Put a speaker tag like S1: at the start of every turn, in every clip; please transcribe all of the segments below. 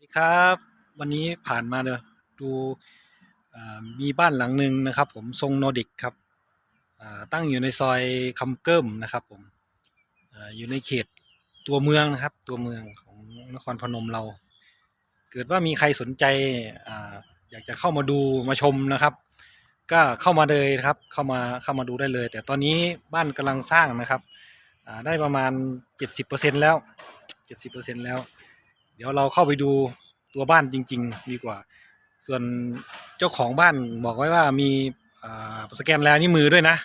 S1: สวัสดีครับ วันนี้ผ่านมาเนอะดูมีบ้านหลังหนึ่งนะครับ ผมทรงนอร์ดิกครับตั้งอยู่ในซอยคำเกิมนะครับผมออยู่ในเขตตัวเมืองนะครับ ตัวเมืองของนครพนมเรา เกิดว่ามีใครสนใจออยากจะเข้ามาดูมาชมนะครับ ก็เข้ามาเลยครับเข้ามาเข้ามาดูได้เลย แต่ตอนนี้บ้านกำลังสร้างนะครับได้ประมาณ 70%แล้ว 70%แล้ว ดี๋ยวเราเข้าไปดูตัวบ้านจริง ๆ ดีกว่า ส่วนเจ้าของบ้านบอกไว้ว่ามีอ่าสแกนแลายนิ้วมือด้วยนะ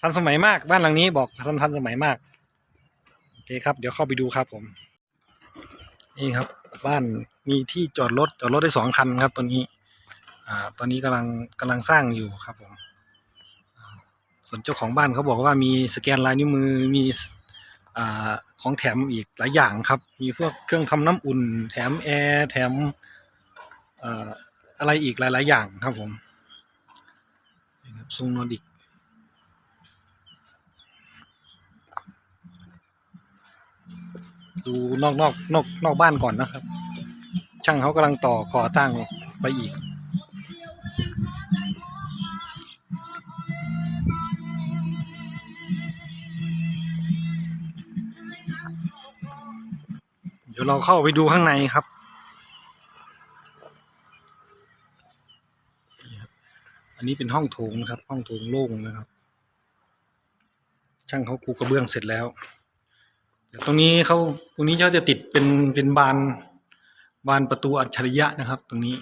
S1: ทันสมัยมากบ้านหลังนี้บอกทันทันสมัยมากโอเคครับ เดี๋ยวเข้าไปดูครับผม นี่ครับ บ้านมีที่จอดรถจอดรถได้สองคันครับตอนนี้อ่าตอนนี้กำลังกำลังสร้างอยู่ครับผมส่วนเจ้าของบ้านเขาบอกว่ามีสแกนลายนิ้วมือมี ของแถมอีกหลายอย่างครับ มีพวกเครื่องทำน้ำอุ่น แถมแอร์แถมอะไรอีกหลาย ๆ อย่างครับผมนี่ครับทรงนอร์ดิกดูนอกนอกนอกนอกบ้านก่อนนะครับ ช่างเขากำลังต่อก่อตั้งไปอีก ดี๋ยวเราเข้าไปดูข้างในครับ อันนี้เป็นห้องโถงนะครับ ห้องโถงโล่งนะครับ ช่างเขาปูกระเบื้องเสร็จแล้วเดี๋ยวตรงนี้เขาตรงนี้เขาจะติดเป็นเป็นบานบานประตูอัจฉริยะนะครับ ตรงนี้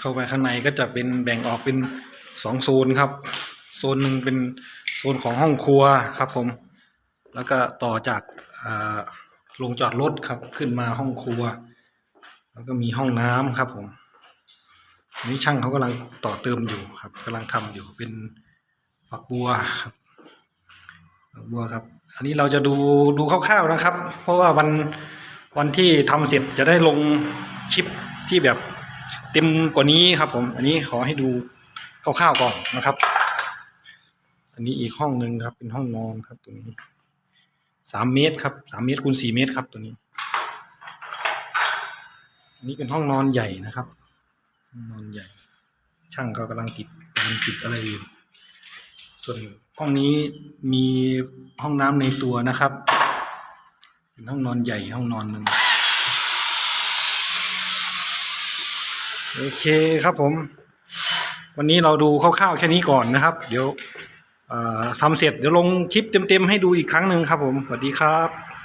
S1: เข้าไปข้างในก็จะเป็นแบ่งออกเป็นสองโซนครับ โซนหนึ่งเป็นโซนของห้องครัวครับผม แล้วก็ต่อจากโรงจอดรถครับขึ้นมาห้องครัว แล้วก็มีห้องน้ำครับผมอันนี้ช่างเขากำลังต่อเติมอยู่ครับกำลังทำอยู่เป็นฝักบัวครับฝักบัวครับ อันนี้เราจะดูดูคร่าวๆนะครับ เพราะว่าวันวันที่ทำเสร็จจะได้ลงคลิปที่แบบเต็มกว่านี้ครับ ผม อันนี้ขอให้ดูคร่าวๆก่อนนะครับ อันนี้อีกห้องหนึ่งครับ เป็นห้องนอนครับตรงนี้ สามเมตรครับสามเมตรคูณสี่เมตรครับตัวนี้อันนี้เป็นห้องนอนใหญ่นะครับห้องนอนใหญ่ ช่างก็กำลังติดกำลังติดอะไรอยู่ส่วนห้องนี้มีห้องน้ำในตัวนะครับ เป็นห้องนอนใหญ่ห้องนอนหนึ่งโอเคครับผม วันนี้เราดูคร่าวๆแค่นี้ก่อนนะครับ เดี๋ยว ทำเสร็จเดี๋ยวลงคลิปเต็มๆให้ดูอีกครั้งหนึ่งครับผมสวัสดีครับ